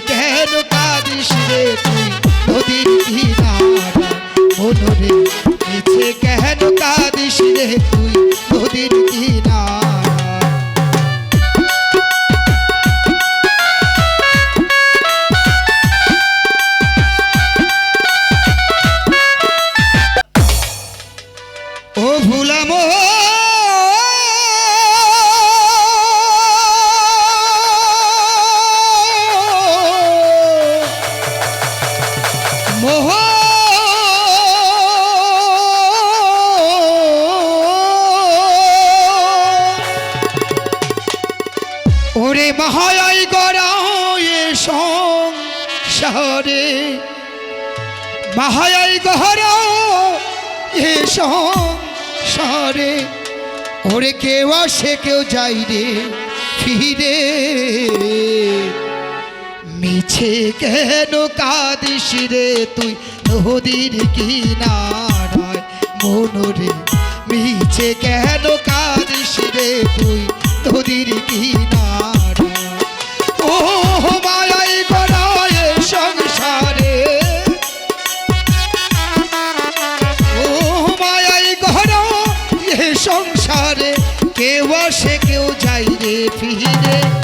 কেন কাঁদিস রে তুই? নদীর কিনারা মনরে মিছে কেন কাঁদিস রে তুই? নদীর কিনারা মোহ ওরে মহায় গড়ায় সংসারে মহায় গহরা এ সংসারে ওরে কেউ আসে, কেউ যাই রে ফিরে। মিছে কেন কাঁদিস রে তুই? নদীর কিনারায় মনোরে মিছে কেন কাঁদিস রে তুই? নদীর কিনারায়। ও মায়াই গড়ায় সংসারে। ও মায়াই এ সংসারে। কেউ আসে, কেউ যাই রে ফিরে।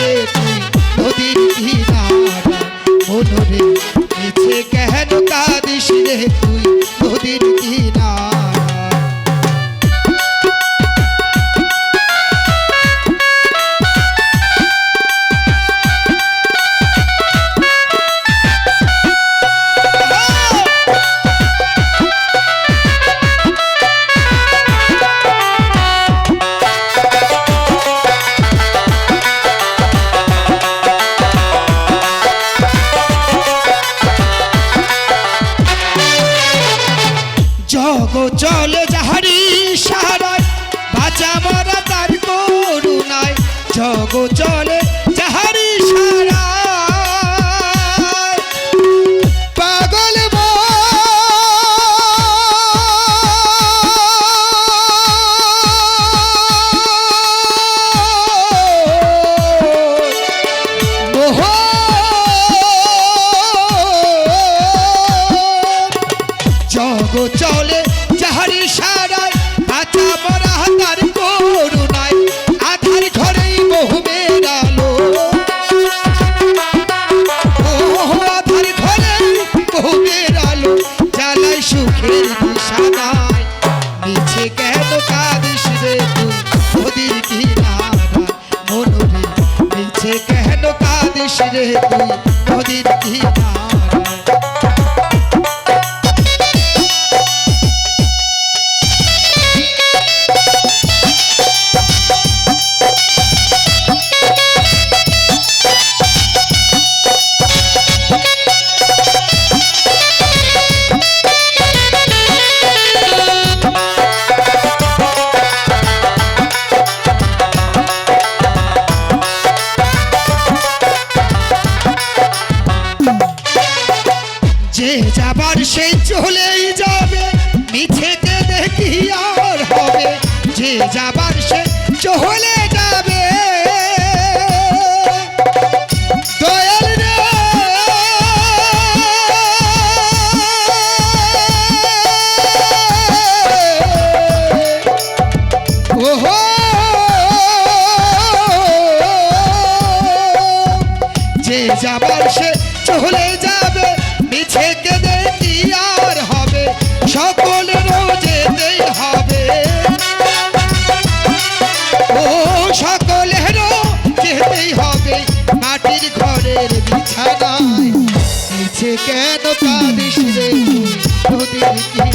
রে তুই নদীর কিনারা মনোরে মিছে তুই নদীর চলে যাহারি সারায় বাঁচা মরা তার করুণায়। জগ চলে যাহারি সারায় পাগল মোহ। জগ চলে যাহারি সারায়, বাঁচা মরা তার করুণায়। আধার ঘরেই বহু বেড়ালো আধার ঘরেই বহু বেড়ালো জ্বালাই সুখের বিছানায় মিছে কেন কাঁদিস রে তুই? নদীর কিনারা মনোরে। মিছে কেন কাঁদিস যে যাবার সে চলেই যাবে। মিছেতে দেখি আর হবে। যে যাবার সে চলে যাবে। যে যাবার সে চলে যাবে। কেঁদে আর হবে সকলেরও যেতেই হবে। ও সকলেরও যেতেই হবে, মাটির ঘরের বিছানায়। কেন পারিস রে কিনারায়